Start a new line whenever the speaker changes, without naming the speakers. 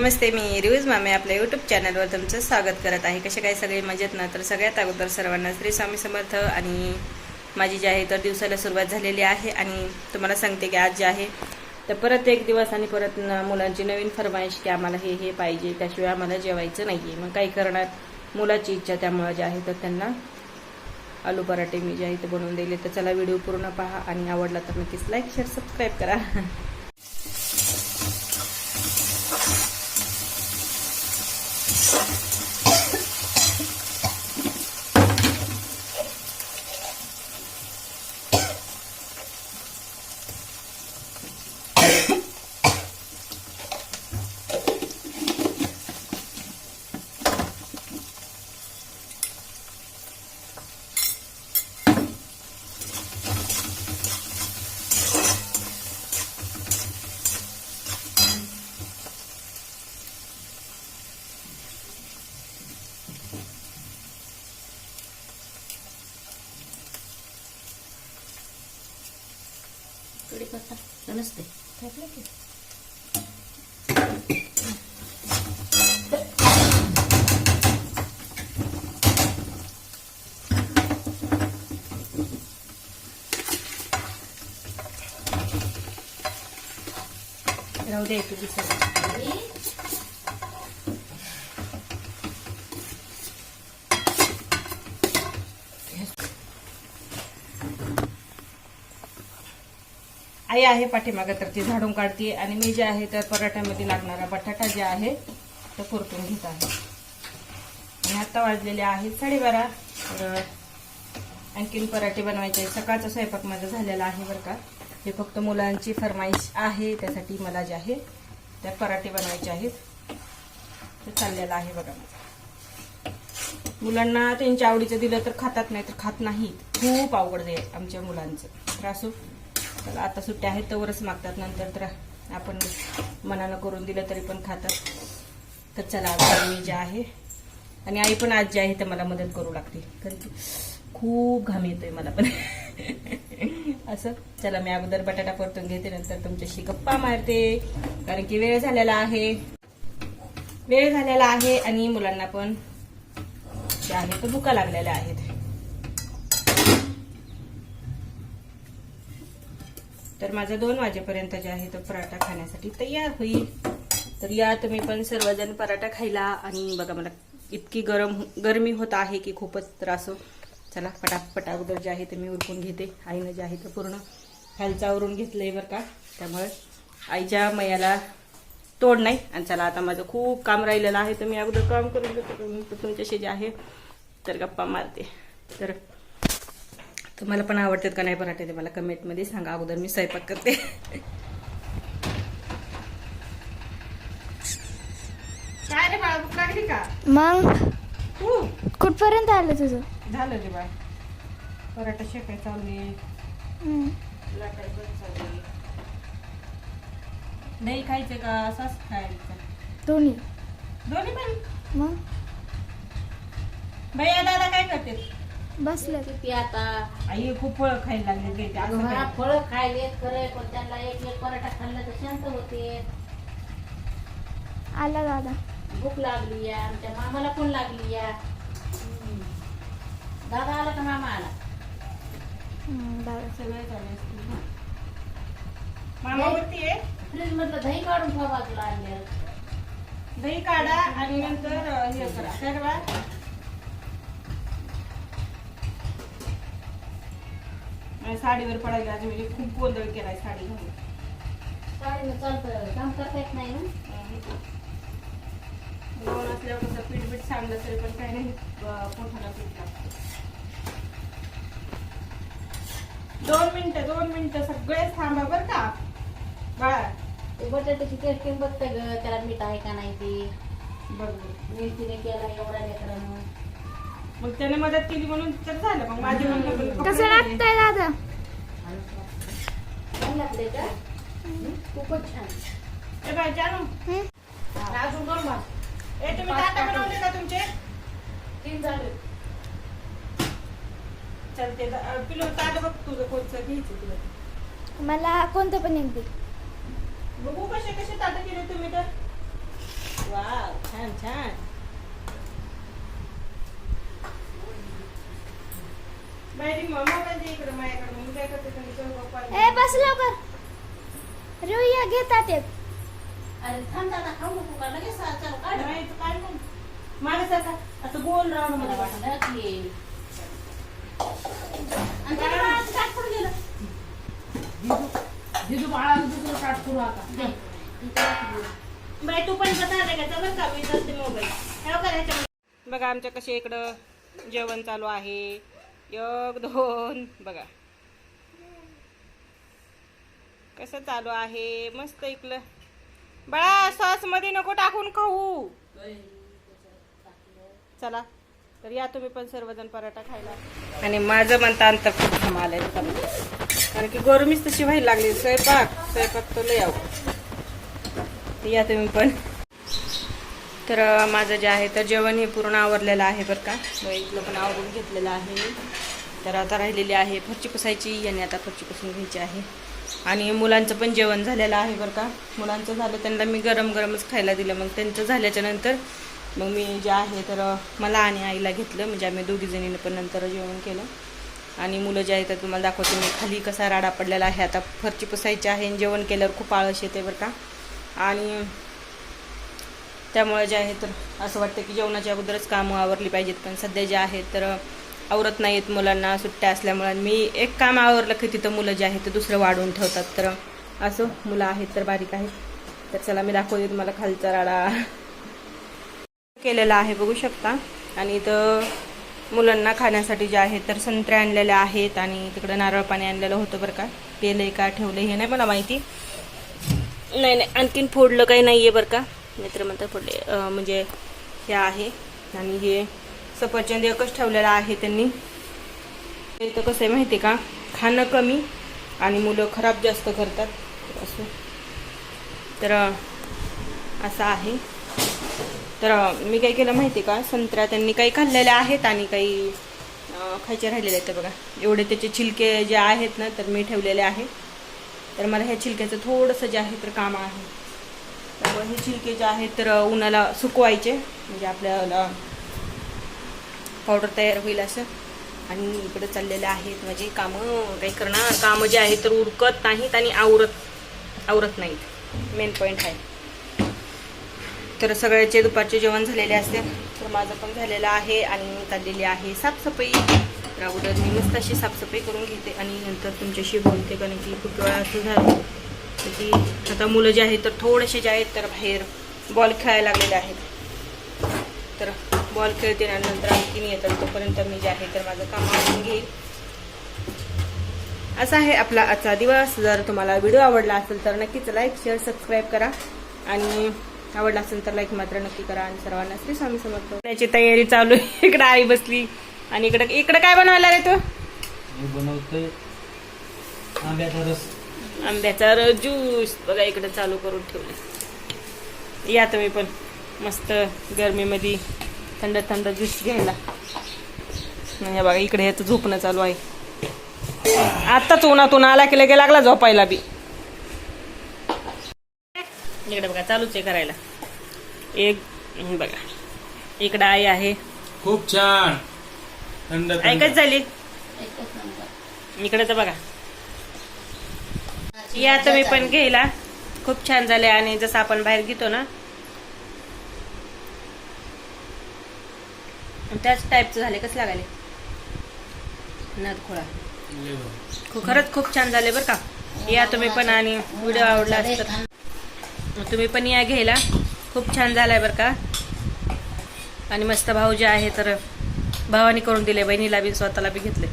नमस्ते मी reviews मामे आपल्या YouTube चॅनलवर तुमचं स्वागत करत आहे. कसे काय सगळे मजेत ना? तर सगळ्यात अगोदर सर्वांना श्री स्वामी समर्थ आणि माझी जी आहे तर दिवसाला सुरुवात झालेली आहे आणि तुम्हाला सांगते की आज जे आहे तर परत एक दिवस आणि परत मुलांची नवीन फरमाईश की आम्हाला हे हे पाहिजे त्याशिवाय आम्हाला जेवायचं नाही आहे मग काही करणार? मुलाची इच्छा त्यामुळे जे आहे तर त्यांना आलू पराठे मी जे आहे ते बनवून दिले. तर चला व्हिडिओ पूर्ण पहा आणि आवडला तर नक्कीच लाईक शेअर सबस्क्राईब करा.
कडीपत्ता नसते
राहू दे तुझी आई आहे पाठीमागं तर ती झाडून काढते. आणि मी जे आहे तर पराठ्यामध्ये लागणारा बटाटा जे आहे तो परतून घेत आहे. आणि आत्ता वाजलेले आहेत साडेबारा. तर आणखीन पराठे बनवायचे आहेत. सकाळचा स्वयंपाक माझा झालेला आहे बरं का. हे फक्त मुलांची फरमाईश आहे त्यासाठी मला जे आहे त्या पराठे बनवायचे आहेत. ते चाललेलं आहे बघा. मुलांना त्यांच्या आवडीचं दिलं तर खातात नाही तर खात नाहीत. खूप अवघड आहे आमच्या मुलांचं. तर असो आता सुट्ट्या आहेत तवरच मागतात नंतर तर आपण मनानं करून दिलं तरी पण खातात. तर चला आज मी जे आहे आणि आई पण आज जे आहे तर मला मदत करू लागते. कारण की खूप घाम येतोय मला पण. असं. चला मी अगोदर बटाटा परतून घेते नंतर तुमच्याशी गप्पा मारते. कारण की वेळ झालेला आहे. वेळ झालेला आहे आणि मुलांना पण जे आहे तो भुका लागलेल्या आहेत. तर माझा दोन वाजेपर्यंत जे आहे तो पराठा खाण्यासाठी तयार होईल. तर या तुम्ही पण सर्वजण पराठा खायला आणि बघा मला इतकी गरम हो- गरमी होत आहे की खूपच त्रास हो. चला पटापट अगोदर जे आहे ते मी उरकून घेते. आईनं जे आहे ते पूर्ण खालचावरून घेतलं आहे बरं का. त्यामुळे आईच्या मैयाला तोड नाही. आणि चला आता माझं खूप काम राहिलेलं आहे. तर मी अगोदर काम करून घेतो. तुमच्याशी जे आहे तर गप्पा मारते. तर तुम्हाला पण आवडतात का नाही पराठे ते मला कमेंटमध्ये सांगा. अगोदर मी स्वयंपाक करते. काय रे बाळा भूक लागली का?
मग?
तू?
कुठपर्यंत आलं तुझं?
झालं रे बाळ. पराठा शेकाय
हम्म.
लाटाय पण चालली दही खायचं का? सॉस खायचं.
दोन्ही.
दोन्ही पण?
मग?
भैया दादा काय करते
बसलं.
किती आता
आई खूप फळ खायला लागले?
फळं खायले खरंय पण त्यांना एक एक पराठा खाल्ला तर शांत होते.
आला दादा.
भूक लागली या आमच्या मामाला पण लागली या. दादा आला का मामा आला?
दादा.
सगळं ना. मामा वरती आहे
फ्रीज मधलं दही काढून ठेवा बाजूला आणले
दही काढा आणि नंतर अं, हे करा. काय करा माझ्या साडीवर पडायला आज म्हणजे खूप गोंधळ केलाय साडी घालून.
साडीनं चालतं काम करता येत नाही ना?
दोन असल्यावर कसं पीठ बीठ सांगलं तरी पण काही नाही पोठाला पीठ लागतं. दोन मिनिटं दोन मिनिटं सगळेच थांबा बर का. बाळा.
ते बटाट्याची टेस्टिंग बघते ग त्याला मीठ आहे का नाही ती?
बघ बघ.
मेथीने केला एवढा लेकरानं.
मग त्याने मदत केली म्हणून तर झालं. मग माझी म्हणणं
कसं लागतंय दादा?
खूपच छान.
ए बाई, जानू,
हम्म?
अजून दोन भाग.
ए तुम्ही ताटं बनवले का तुमचे?
तीन झाले.
चलते पिलो ताट बघ तुझं कोणचं घ्यायचं तुला.
मला कोणतं पण एक दे.
बघू कसे कसे ताट केले तुम्ही तर. छान छान बाई मोबाईल दे इकडे माझ्याकडे मग काय करते तुम्ही स्वयंपाक पाणी?
ए बस लवकर. रुईया घेतात एक
अरे थांब दादा खाऊ नको का? लगेच चल काढ.
नाही, तू काय नाही. माझ्यासारखा असं गोल राऊंड
मला वाटलं की आणि त्याला कुठं गेलं?
दिदू बाळा दुसरं काट करू आता. बाई तू पण बता का बरं का मी मोबाईल? बघा आमच्या कसे इकडं जेवण चालू आहे. एक दोन बघा. कसं चालू आहे? मस्त इकलं. बाळा सॉसमध्ये नको टाकून खाऊ. चला तर या तुम्ही पण सर्वजण पराठा खायला. आणि माझं म्हणता अंतर खूप घाम कारण की गरमीच तशी व्हायला लागली. स्वयंपाक स्वयंपाक तो लय या तुम्ही पण. तर माझं जे आहे तर जेवण हे पूर्ण आवरलेलं आहे बरं का. इथलं पण आवरून घेतलेलं आहे. तर आता राहिलेली आहे फरची पुसायची आणि आता फरची पुसून घ्यायची आहे. आणि मुलांचं पण जेवण झालेलं आहे बरं का. मुलांचं झालं त्यांना मी गरम गरमच खायला दिलं. मग त्यांचं झाल्याच्यानंतर मग मी जे आहे तर मला आणि आईला घेतलं. म्हणजे आम्ही दोघी जणीनं पण नंतर जेवण केलं. आणि मुलं जे आहे तर तुम्हाला दाखवते मी. खाली कसा राडा पडलेला आहे. आता फरची पुसायची आहे आणि जेवण केल्यावर खूप आळस येते बरं का. आणि त्यामुळे जे आहे तर असं वाटतं की जेवणाच्या अगोदरच कामं आवरली पाहिजेत. पण सध्या जे आहेत तर आवरत नाहीत मुलांना सुट्ट्या असल्यामुळे. मी एक काम आवरलं की तिथं मुलं जे आहेत ते दुसरं वाढवून ठेवतात. तर असं मुलं आहेत तर बारीक आहेत. तर चला मी दाखवते तुम्हाला खालचा राडा. केलेला आहे बघू शकता. आणि इथं मुलांना खाण्यासाठी जे आहे तर संत्रे आणलेले आहेत आणि तिकडं नारळ पाणी आणलेलं होतं बरं का. केलंय का ठेवलंय हे नाही मला माहिती. नाही नाही आणखीन फोडलं काही नाही आहे बरं का. मित्र म्हणतात फोडले म्हणजे हे आहे. आणि हे सफरचंद एकच ठेवलेलं आहे त्यांनी. तर कसं आहे माहिती आहे का? खाणं कमी आणि मुलं खराब जास्त करतात. असं. तर असं आहे. तर मी काय केलं माहिती आहे का? संत्रा त्यांनी काही खाल्लेल्या आहेत आणि काही खायचे राहिलेले आहेत. बघा एवढे त्याचे छिलके जे आहेत ना तर मी ठेवलेले आहे. तर मला ह्या छिलक्याचं थोडंसं जे आहे तर काम आहे. त्यामुळे हे छिलके जे आहेत तर उन्हाला सुकवायचे. म्हणजे आपल्याला पावडर तयार होईल असं. आणि इकडे चाललेले आहेत म्हणजे कामं. काही करणार. कामं जे आहेत तर उरकत नाहीत आणि आवरत आवरत नाहीत. मेन पॉईंट आहे. तर सगळ्याचे दुपारचे जेवण झालेले असते तर माझं पण झालेलं आहे आणि मी चाललेली आहे साफसफाई. तर अगोदर मी मस्त अशी साफसफाई करून घेते आणि नंतर तुमच्याशी बोलते कारण की खूप वेळा असं झालं. ती. की आता मुलं जे आहेत तर थोडेसे जे आहेत तर बाहेर बॉल खेळायला लागलेले आहेत. तर बॉल खेळते आणि नंतर आणखीन येतात. तोपर्यंत मी जे आहे तर माझं काम आवडून घेईल असा आहे आपला आजचा दिवस. जर तुम्हाला व्हिडिओ आवडला असेल तर नक्कीच लाईक शेअर सबस्क्राईब करा. आणि आवडला असेल तर लाईक मात्र नक्की करा. आणि सर्वांना श्री स्वामी समर्थ. त्याची तयारी चालू आहे. इकडं आई बसली. आणि इकडं इकडं काय बनवायला रे तू?
बनवतोय आंब्याचा रस.
आंब्याचा ज्यूस बघा इकडे चालू करून ठेवले या तुम्ही पण. मस्त गरमीमध्ये थंड थंड ज्यूस घ्यायला. म्हणजे बघा इकडे याचं झोपणं चालू आहे. आत्ताच उन्हातून आला की लगे लागला झोपायला बी. इकडे बघा चालूच आहे करायला. एक बघा. इकडे आई आहे.
खूप छान. थंड.
ऐकच झाली. इकडे तर बघा. या तुम्ही पण घ्यायला. खूप छान झाले आणि जसं आपण बाहेर घेतो ना. त्याच टाईपचं झाले. कसं लागाले नादखोळा खरंच खूप छान झाले बरं का. या तुम्ही पण आणि व्हिडिओ आवडला असेल तर तुम्ही पण या घ्यायला. खूप छान झालाय बरं का. आणि मस्त भाऊ जे आहे तर भावानी करून दिले बहिणीला बी स्वतःला बी घेतले.